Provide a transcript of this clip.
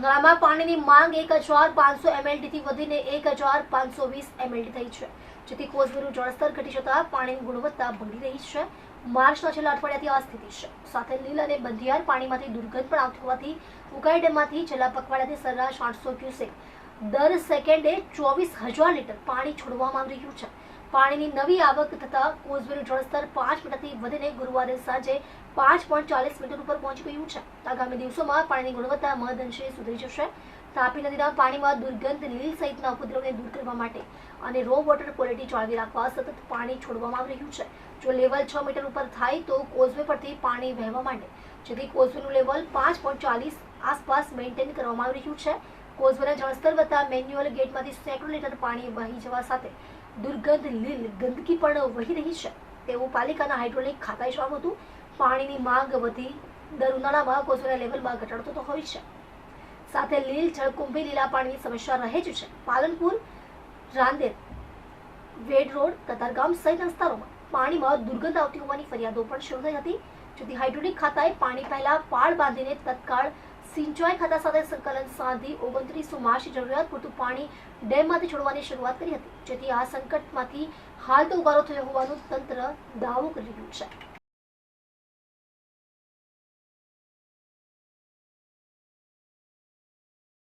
ઉનાળામાં પાણીની માંગ એક હજાર પાંચસો એમએલડીથી વધીને એક હજાર પાંચસો વીસ એમએલડી થઈ છે. જેથી કોઝવેનું જળસ્તર ઘટી જતા પાણીની ગુણવત્તા બગડી રહી છે. માર્ચના છેલ્લા અઠવાડિયાથી આ સ્થિતિ છે. સાથે લીલ અને બંધિયાર પાણીમાંથી દુર્ગંધ પણ આવતી હોવાથી ઉકાઈ ડેમમાંથી છેલ્લા પખવાડિયાથી સરેરાશ આઠસો ક્યુસેક દર સેકન્ડે ચોવીસ હજાર લીટર પાણી છોડવામાં આવી રહ્યું છે. પાણીની નવી આવક થતા કોઝવેનું જળસ્તર પાંચ મીટરથી વધીને ગુરુવારે સાંજે પાંચ પોઈન્ટ ચાલીસ મીટર ઉપર પહોંચી ગયું છે. આગામી દિવસોમાં પાણીની ગુણવત્તા મહદઅંશે સુધરી જશે. તાપી નદીના પાણીમાં દુર્ગંધ, લીલ સહિતના ઉપદ્રવને દૂર કરવા માટે અને રો વોટર ક્વોલિટી જાળવી રાખવા સતત પાણી છોડવામાં આવી રહ્યું છે. જો લેવલ છ મીટર ઉપર થાય તો કોઝવે પરથી પાણી વહેવા માંડે. જેથી કોઝવેનું લેવલ પાંચ પોઈન્ટ ચાલીસ આસપાસ મેન્ટેન કરવામાં આવી રહ્યું છે. કોઝવેના જળસ્તર વધતા મેન્યુઅલ ગેટમાંથી સેંકડો લીટર પાણી વહી જવા સાથે દુર્ગંધ લીલ ગંદકી પણ વહી રહી છે. તેવું પાલિકાના હાઇડ્રોલિક ખાતાએ જણાવ્યું હતું? પાણીની માંગ વધી, દર ઉનાળામાં કોઝવેના લેવલમાં ઘટાડતો તો હોય છે. સાથે લીલ, જળકુંભી, લીલા પાણીની સમસ્યા રહે જ છે. પાલનપુર, રાંદેર, વેડ રોડ, કતારગામ સહિતના વિસ્તારોમાં પાણીમાં દુર્ગંધ આવતી હોવાની ફરિયાદો પણ શરૂ થઈ હતી. જેથી હાઇડ્રોલિક ખાતાએ પાણી પહેલા પાળ બાંધીને તત્કાળ સિંચાઈ ખાતા સાથે સંકલન સાધી ઓગણત્રીસો માર્ચ જરૂરિયાત પૂરતું પાણી ડેમમાંથી છોડવાની શરૂઆત કરી હતી. જેથી આ સંકટમાંથી હાલ તો ઉગારો થયો હોવાનું તંત્ર દાવો કરી રહ્યું છે.